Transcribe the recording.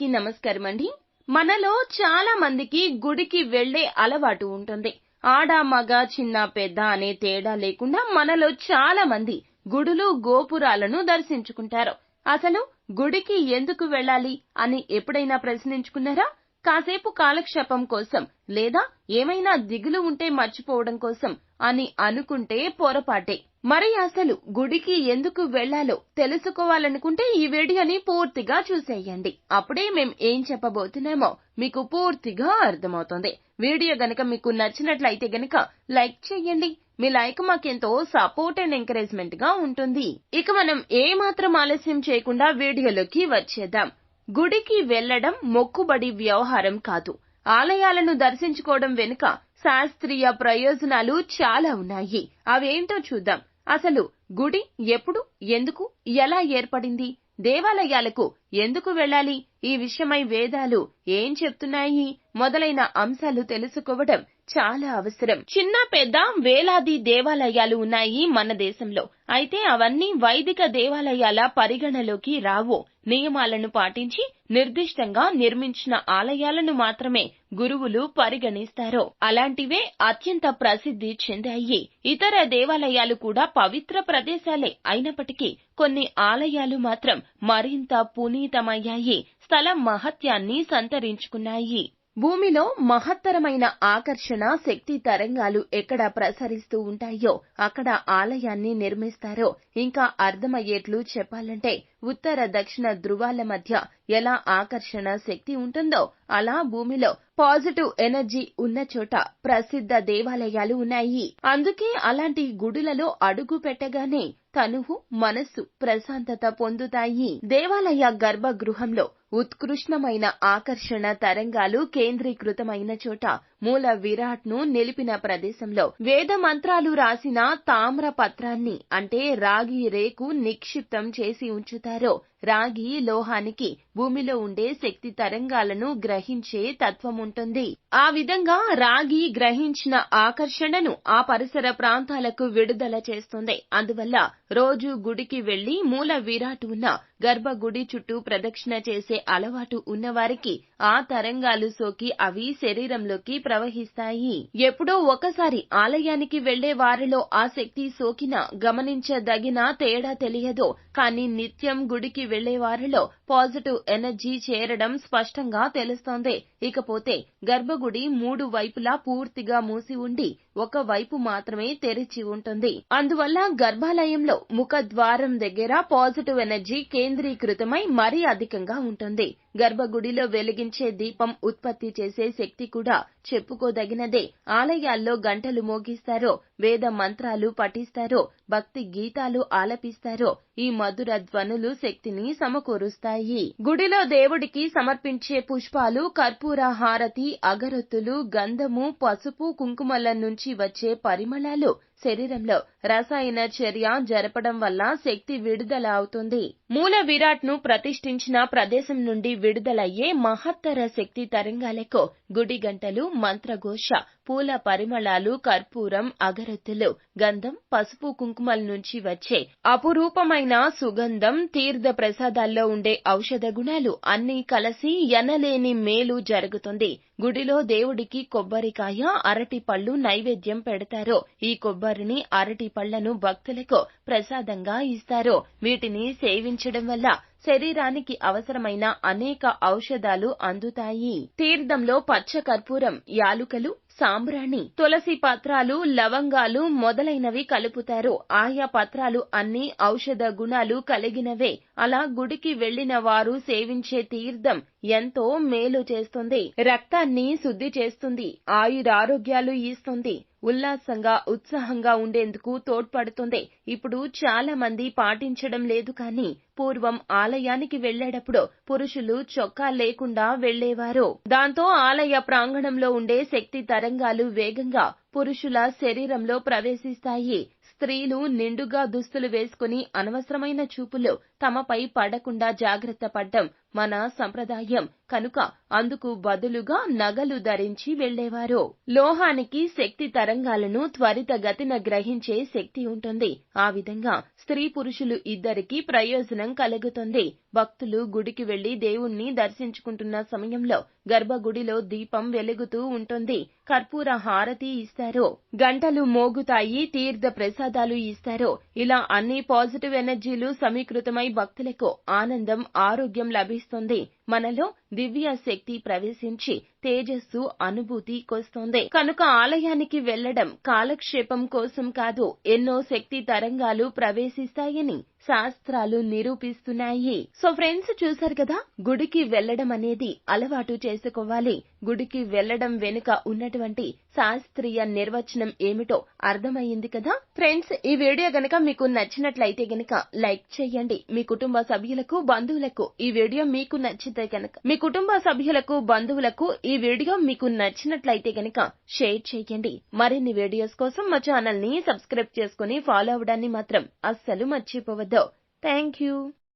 అందరికీ నమస్కారం అండి మనలో చాలా మందికి గుడికి వెళ్ళే అలవాటు ఉంటుంది. ఆడ మగ చిన్న పెద్ద అనే తేడా లేకుండా మనలో చాలా మంది గుడులు గోపురాలను దర్శించుకుంటారు. అసలు గుడికి ఎందుకు వెళ్ళాలి అని ఎప్పుడైనా ప్రశ్నించుకున్నారా? కాసేపు కాలక్షేపం కోసం లేదా ఏమైనా దిగులు ఉంటే మర్చిపోవడం కోసం అని అనుకుంటే పొరపాటే. మరి అసలు గుడికి ఎందుకు వెళ్ళాలో తెలుసుకోవాలనుకుంటే ఈ వీడియోని పూర్తిగా చూసేయండి. అప్పుడే మేం ఏం చెప్పబోతున్నామో మీకు పూర్తిగా అర్థమవుతుంది. వీడియో గనక మీకు నచ్చినట్లయితే గనక లైక్ చేయండి. మీ లైక్ మాకెంతో సపోర్ట్ అండ్ ఎంకరేజ్మెంట్గా ఉంటుంది. ఇక మనం ఏ మాత్రం ఆలస్యం చేయకుండా వీడియోలోకి వచ్చేద్దాం. గుడికి వెళ్ళడం మొక్కుబడి వ్యవహారం కాదు. ఆలయాలను దర్శించుకోవడం వెనుక శాస్త్రీయ ప్రయోజనాలు చాలా ఉన్నాయి. అవేంటో చూద్దాం. అసలు గుడి ఎప్పుడు ఎందుకు ఎలా ఏర్పడింది దేవాలయాలకు ఎందుకు వెళ్ళాలి ఈ విషయమై వేదాలు ఏం చెప్తున్నాయి మొదలైన అంశాలు తెలుసుకోవడం చాలా అవసరం. చిన్న పెద్ద వేలాది దేవాలయాలు ఉన్నాయి మన దేశంలో. అయితే అవన్నీ వైదిక దేవాలయాల పరిగణలోకి రావు. నియమాలను పాటించి నిర్దిష్టంగా నిర్మించిన ఆలయాలను మాత్రమే గురువులు పరిగణిస్తారు. అలాంటివే అత్యంత ప్రసిద్ధి చెందాయి. ఇతర దేవాలయాలు కూడా పవిత్ర ప్రదేశాలే అయినప్పటికీ కొన్ని ఆలయాలు మాత్రం మరింత పునీతమయ్యాయి. స్థల మహత్యాన్ని సంతరించుకున్నాయి. భూమిలో మహత్తరమైన ఆకర్షణ శక్తి తరంగాలు ఎక్కడ ప్రసరిస్తూ ఉంటాయో అక్కడ ఆలయాన్ని నిర్మిస్తారో ఇంకా అర్థమయ్యేట్లు చెప్పాలంటే ఉత్తర దక్షిణ ధృవాల మధ్య ఎలా ఆకర్షణ శక్తి ఉంటుందో అలా భూమిలో పాజిటివ్ ఎనర్జీ ఉన్న చోట ప్రసిద్ధ దేవాలయాలు ఉన్నాయి. అందుకే అలాంటి గుడులలో అడుగు పెట్టగానే తనువు మనస్సు ప్రశాంతత పొందుతాయి. దేవాలయ గర్భగృహంలో ఉత్కృష్టమైన ఆకర్షణ తరంగాలు కేంద్రీకృతమైన చోట మూల విరాట్ను నిలిపిన ప్రదేశంలో వేద మంత్రాలు రాసిన తామ్ర పత్రాన్ని అంటే రాగి రేకు నిక్షిప్తం చేసి ఉంచుతారో రాగి లోహానికి భూమిలో ఉండే శక్తి తరంగాలను గ్రహించే తత్వం ఉంటుంది ఆ విధంగా రాగి గ్రహించిన ఆకర్షణను ఆ పరిసర ప్రాంతాలకు విడుదల చేస్తుంది. అందువల్ల రోజు గుడికి వెళ్ళి మూల విరాట్ ఉన్న గర్భగుడి చుట్టూ ప్రదక్షిణ చేసే అలవాటు ఉన్నవారికి ఆ తరంగాలు సోకి అవి శరీరంలోకి ప్రవహిస్తాయి. ఎప్పుడో ఒకసారి ఆలయానికి వెళ్ళే వారిలో ఆ శక్తి సోకినా గమనించదగిన తేడా తెలియదు. కానీ నిత్యం గుడికి వెళ్ళే వారిలో పాజిటివ్ ఎనర్జీ చేరడం స్పష్టంగా తెలుస్తోంది. ఇకపోతే గర్భగుడి మూడు వైపులా పూర్తిగా మూసి ఉండి ఒక వైపు మాత్రమే తెరిచి ఉంటుంది. అందువల్ల గర్భాలయంలో ముఖ ద్వారం దగ్గర పాజిటివ్ ఎనర్జీ కేంద్రీకృతమై మరీ అధికంగా ఉంటుంది. గర్భగుడిలో వెలిగించే దీపం ఉత్పత్తి చేసే శక్తి కూడా చెప్పుకోదగినదే. ఆలయాల్లో గంటలు మోగిస్తారో వేద మంత్రాలు పఠిస్తారో భక్తి గీతాలు ఆలపిస్తారో ఈ మధుర ధ్వనులు శక్తిని సమకూరుస్తాయి. గుడిలో దేవుడికి సమర్పించే పుష్పాలు కర్పూర హారతి అగరొత్తులు గంధము పసుపు కుంకుమల నుంచి వచ్చే పరిమళాలు శరీరంలో రసాయన చర్య జరపడం వల్ల శక్తి విడుదల అవుతుంది మూల విరాట్ను ప్రతిష్ఠించిన ప్రదేశం నుండి విడుదలయ్యే మహత్తర శక్తి తరంగాలకు గుడి గంటలు మంత్రఘోష పూల పరిమళాలు కర్పూరం అగరత్తులు గంధం పసుపు కుంకుమల నుంచి వచ్చే అపురూపమైన సుగంధం తీర్థ ప్రసాదాల్లో ఉండే ఔషధ గుణాలు అన్నీ కలిసి ఎనలేని మేలు జరుగుతుంది. గుడిలో దేవుడికి కొబ్బరికాయ అరటి పళ్ళు నైవేద్యం పెడతారు. ఈ కొబ్బరిని అరటి పళ్ళను భక్తులకు ప్రసాదంగా ఇస్తారు. వీటిని సేవించడం వల్ల శరీరానికి అవసరమైన అనేక ఔషధాలు అందుతాయి. తీర్థంలో పచ్చ కర్పూరం యాలుకలు సాంబ్రాణి తులసి పత్రాలు లవంగాలు మొదలైనవి కలుపుతారు. ఆయా పత్రాలు అన్ని ఔషధ గుణాలు కలిగినవే. అలా గుడికి వెళ్ళిన వారు సేవించే తీర్థం ఎంతో మేలు చేస్తుంది. రక్తాన్ని శుద్ధి చేస్తుంది. ఆయురారోగ్యాలు ఇస్తుంది. ఉల్లాసంగా ఉత్సాహంగా ఉండేందుకు తోడ్పడుతుంది. ఇప్పుడు చాలా మంది పాటించడం లేదు కానీ పూర్వం ఆలయానికి వెళ్ళేటప్పుడు పురుషులు చొక్కా లేకుండా వెళ్ళేవారు దాంతో ఆలయ ప్రాంగణంలో ఉండే శక్తి తరంగాలు వేగంగా పురుషుల శరీరంలో ప్రవేశిస్తాయి. స్త్రీలు నిండుగా దుస్తులు వేసుకుని అనవసరమైన చూపులు తమపై పడకుండా జాగ్రత్త పడ్డం మన సంప్రదాయం. కనుక అందుకు బదులుగా నగలు ధరించి వెళ్ళేవారు లోహానికి శక్తి తరంగాలను త్వరితగతిన గ్రహించే శక్తి ఉంటుంది. ఆ విధంగా స్త్రీ పురుషులు ఇద్దరికీ ప్రయోజనం కలుగుతుంది. భక్తులు గుడికి వెళ్ళి దేవుణ్ణి దర్శించుకుంటున్న సమయంలో గర్భగుడిలో దీపం వెలుగుతూ ఉంటుంది. కర్పూర హారతి ఇస్తారు. గంటలు మోగుతాయి తీర్థ ప్రసాదాలు ఇస్తారు. ఇలా అన్ని పాజిటివ్ ఎనర్జీలు సమీకృతమై భక్తులకు ఆనందం ఆరోగ్యం లభి లభిస్తుంది. మనలో దివ్య శక్తి ప్రవేశించి తేజస్సు అనుభూతికొస్తుంది కనుక ఆలయానికి వెళ్ళడం కాలక్షేపం కోసం కాదు ఎన్నో శక్తి తరంగాలు ప్రవేశిస్తాయని శాస్త్రాలు నిరూపిస్తున్నాయి. సో ఫ్రెండ్స్ చూశారు కదా? గుడికి వెళ్ళడం అనేది అలవాటు చేసుకోవాలి. గుడికి వెళ్ళడం వెనుక ఉన్నటువంటి శాస్త్రీయ నిర్వచనం ఏమిటో అర్థమైంది కదా? ఫ్రెండ్స్ ఈ వీడియో గనక మీకు నచ్చినట్లయితే గనక లైక్ చేయండి. మీ కుటుంబ సభ్యులకు బంధువులకు ఈ వీడియో మీకు నచ్చితే గనక మీ కుటుంబ సభ్యులకు బంధువులకు ఈ వీడియో మీకు నచ్చినట్లయితే గనక షేర్ చేయండి. మరిన్ని వీడియోస్ కోసం మా ఛానల్ని సబ్స్క్రైబ్ చేసుకుని ఫాలో అవడాన్ని మాత్రం అస్సలు మర్చిపోవద్దు. Thank you